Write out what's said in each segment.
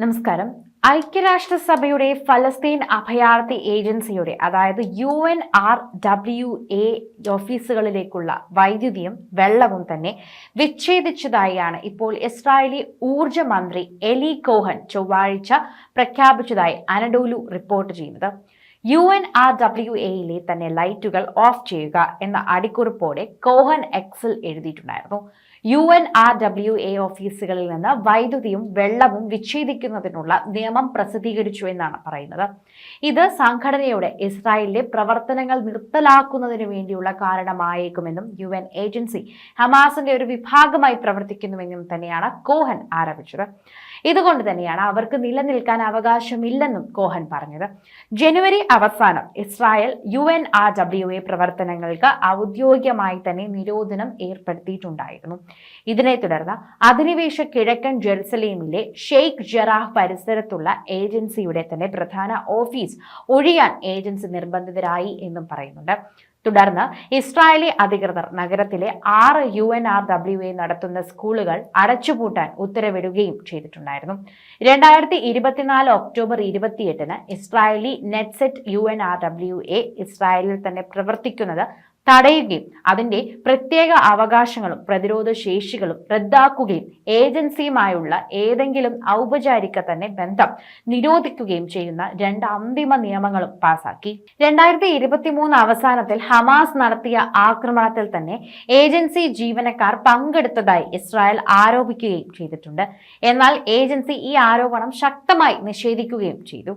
നമസ്കാരം. ഐക്യരാഷ്ട്രസഭയുടെ ഫലസ്തീൻ അഭയാർത്ഥി ഏജൻസിയുടെ അതായത് U N R W A ഓഫീസുകളിലേക്കുള്ള വൈദ്യുതിയും വെള്ളവും തന്നെ വിച്ഛേദിച്ചതായാണ് ഇപ്പോൾ ഇസ്രായേലി ഊർജ മന്ത്രി എലി കോഹൻ ചൊവ്വാഴ്ച പ്രഖ്യാപിച്ചതായി അനഡോലു റിപ്പോർട്ട് ചെയ്യുന്നത്. യു എൻ ആർ ഡബ്ല്യു എയിലെ തന്നെ ലൈറ്റുകൾ ഓഫ് ചെയ്യുക എന്ന അടിക്കുറിപ്പോടെ കോഹൻ എക്സിൽ എഴുതിയിട്ടുണ്ടായിരുന്നു. U N R W A ഓഫീസുകളിൽ നിന്ന് വൈദ്യുതിയും വെള്ളവും വിച്ഛേദിക്കുന്നതിനുള്ള നിയമം പ്രസിദ്ധീകരിച്ചു എന്നാണ് പറയുന്നത്. ഇത് സംഘടനയുടെ ഇസ്രായേലിലെ പ്രവർത്തനങ്ങൾ നിർത്തലാക്കുന്നതിന് വേണ്ടിയുള്ള കാരണമായേക്കുമെന്നും യു എൻ ഏജൻസി ഹമാസിന്റെ ഒരു വിഭാഗമായി പ്രവർത്തിക്കുന്നുവെന്നും തന്നെയാണ് കോഹൻ ആരോപിച്ചത്. ഇതുകൊണ്ട് തന്നെയാണ് അവർക്ക് നിലനിൽക്കാൻ അവകാശമില്ലെന്നും കോഹൻ പറഞ്ഞത്. ജനുവരി അവസാനം Israel U N R W A പ്രവർത്തനങ്ങൾക്ക് ഔദ്യോഗികമായി തന്നെ നിരോധനം ഏർപ്പെടുത്തിയിട്ടുണ്ടായിരുന്നു. ഇതിനെ തുടർന്ന് അധിനിവേശ കിഴക്കൻ ജെറുസലേമിലെ ഷെയ്ഖ് ജറാഹ് പരിസരത്തുള്ള ഏജൻസിയുടെ തന്നെ പ്രധാന ഓഫീസ് ഒഴിയാൻ ഏജൻസി നിർബന്ധിതരായി എന്നും പറയുന്നുണ്ട്. തുടർന്ന് ഇസ്രായേലി അധികൃതർ നഗരത്തിലെ ആറ് U N R W A നടത്തുന്ന സ്കൂളുകൾ അടച്ചുപൂട്ടാൻ ഉത്തരവിടുകയും ചെയ്തിട്ടുണ്ടായിരുന്നു. രണ്ടായിരത്തി ഇരുപത്തിനാല് ഒക്ടോബർ ഇരുപത്തിയെട്ടിന് Israeli Knesset U N R W A ഇസ്രായേലിൽ തന്നെ പ്രവർത്തിക്കുന്നത് തടയുകയും അതിന്റെ പ്രത്യേക അവകാശങ്ങളും പ്രതിരോധ ശേഷികളും റദ്ദാക്കുകയും ഏജൻസിയുമായുള്ള ഏതെങ്കിലും ഔപചാരിക തന്നെ ബന്ധം നിരോധിക്കുകയും ചെയ്യുന്ന രണ്ട് അന്തിമ നിയമങ്ങളും പാസാക്കി. രണ്ടായിരത്തി ഇരുപത്തി മൂന്ന് അവസാനത്തിൽ ഹമാസ് നടത്തിയ ആക്രമണത്തിൽ തന്നെ ഏജൻസി ജീവനക്കാർ പങ്കെടുത്തതായി ഇസ്രായേൽ ആരോപിക്കുകയും ചെയ്തിട്ടുണ്ട്. എന്നാൽ ഏജൻസി ഈ ആരോപണം ശക്തമായി നിഷേധിക്കുകയും ചെയ്തു.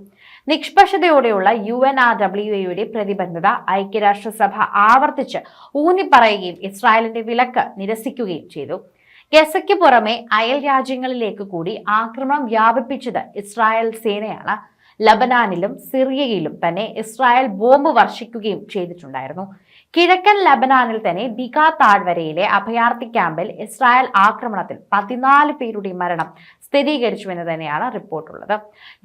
നിഷ്പക്ഷതയോടെയുള്ള യു എൻ ആർ ഡബ്ല്യു എയുടെ പ്രതിബദ്ധത ഐക്യരാഷ്ട്രസഭ ആവർത്തിച്ച് ഊന്നിപ്പറയുകയും ഇസ്രായേലിന്റെ വിലക്ക് നിരസിക്കുകയും ചെയ്തു. ഗസയ്ക്ക് പുറമെ അയൽ രാജ്യങ്ങളിലേക്ക് കൂടി ആക്രമണം വ്യാപിപ്പിച്ചത് ഇസ്രായേൽ സേനയാണ്. ലബനാനിലും സിറിയയിലും തന്നെ ഇസ്രായേൽ ബോംബ് വർഷിക്കുകയും ചെയ്തിട്ടുണ്ടായിരുന്നു. കിഴക്കൻ ലബനാനിൽ തന്നെ ദിഗ താഴ്വരയിലെ അഭയാർത്ഥി ക്യാമ്പിൽ ഇസ്രായേൽ ആക്രമണത്തിൽ പതിനാല് പേരുടെ മരണം സ്ഥിരീകരിച്ചുവെന്ന് തന്നെയാണ് റിപ്പോർട്ടുള്ളത്.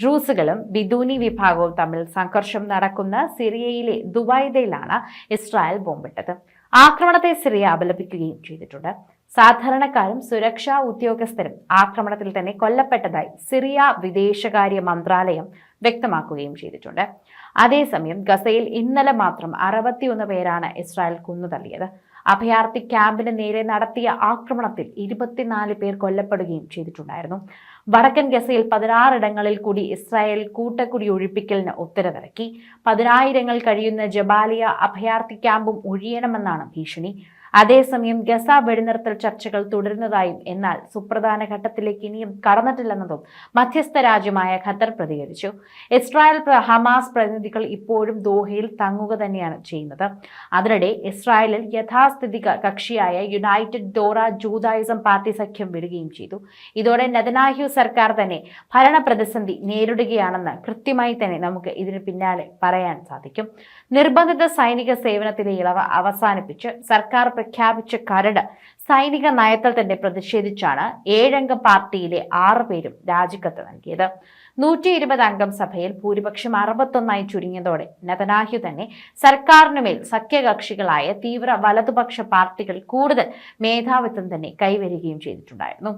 ഡ്രൂസുകളും ബിദൂനി വിഭാഗവും തമ്മിൽ സംഘർഷം നടക്കുന്ന സിറിയയിലെ ദുബൈദയിലാണ് ഇസ്രായേൽ ബോംബിട്ടത്. ആക്രമണത്തെ സിറിയ അപലപിക്കുകയും ചെയ്തിട്ടുണ്ട്. സാധാരണക്കാരും സുരക്ഷാ ഉദ്യോഗസ്ഥരും ആക്രമണത്തിൽ തന്നെ കൊല്ലപ്പെട്ടതായി സിറിയ വിദേശകാര്യ മന്ത്രാലയം വ്യക്തമാക്കുകയും ചെയ്തിട്ടുണ്ട്. അതേസമയം ഗസയിൽ ഇന്നലെ മാത്രം അറുപത്തിയൊന്ന് പേരാണ് ഇസ്രായേൽ കുന്നു കുന്നുതള്ളിയത്. അഭയാർത്ഥി ക്യാമ്പിന് നേരെ നടത്തിയ ആക്രമണത്തിൽ ഇരുപത്തിനാല് പേർ കൊല്ലപ്പെടുകയും ചെയ്തിട്ടുണ്ടായിരുന്നു. വടക്കൻ ഗസയിൽ പതിനാറിടങ്ങളിൽ കൂടി ഇസ്രായേൽ കൂട്ടക്കുടി ഒഴിപ്പിക്കലിന് ഉത്തരവിറക്കി. പതിനായിരങ്ങൾ കഴിയുന്ന ജബാലിയ അഭയാർത്ഥി ക്യാമ്പും ഒഴിയണമെന്നാണ് ഭീഷണി. അതേസമയം ഗസ വെടിനിർത്തൽ ചർച്ചകൾ തുടരുന്നതായും എന്നാൽ സുപ്രധാന ഘട്ടത്തിലേക്ക് ഇനിയും കടന്നിട്ടില്ലെന്നതും മധ്യസ്ഥ രാജ്യമായ ഖത്തർ പ്രതികരിച്ചു. ഇസ്രായേൽ ഹമാസ് പ്രതിനിധികൾ ഇപ്പോഴും ദോഹയിൽ തങ്ങുക തന്നെയാണ് ചെയ്യുന്നത്. അതിനിടെ ഇസ്രായേലിൽ യഥാസ്ഥിതി കക്ഷിയായ യുണൈറ്റഡ് ഡോറ ജൂതായിസം പാർട്ടി സഖ്യം വിടുകയും ചെയ്തു. ഇതോടെ നെതനാഹ്യു സർക്കാർ തന്നെ ഭരണപ്രതിസന്ധി നേരിടുകയാണെന്ന് കൃത്യമായി തന്നെ നമുക്ക് ഇതിന് പിന്നാലെ പറയാൻ സാധിക്കും. നിർബന്ധിത സൈനിക സേവനത്തിലെ ഇളവ് അവസാനിപ്പിച്ച് സർക്കാർ പ്രഖ്യാപിച്ച കരട് സൈനിക നയത്തിൽ തന്നെ പ്രതിഷേധിച്ചാണ് ഏഴംഗ പാർട്ടിയിലെ ആറ് പേരും രാജിക്കത്ത് നൽകിയത്. നൂറ്റി ഇരുപത് അംഗം സഭയിൽ ഭൂരിപക്ഷം അറുപത്തൊന്നായി ചുരുങ്ങിയതോടെ നെതനാഹ്യു തന്നെ സർക്കാരിനുമേൽ സഖ്യകക്ഷികളായ തീവ്ര വലതുപക്ഷ പാർട്ടികൾ കൂടുതൽ മേധാവിത്വം തന്നെ കൈവരികയും ചെയ്തിട്ടുണ്ടായിരുന്നു.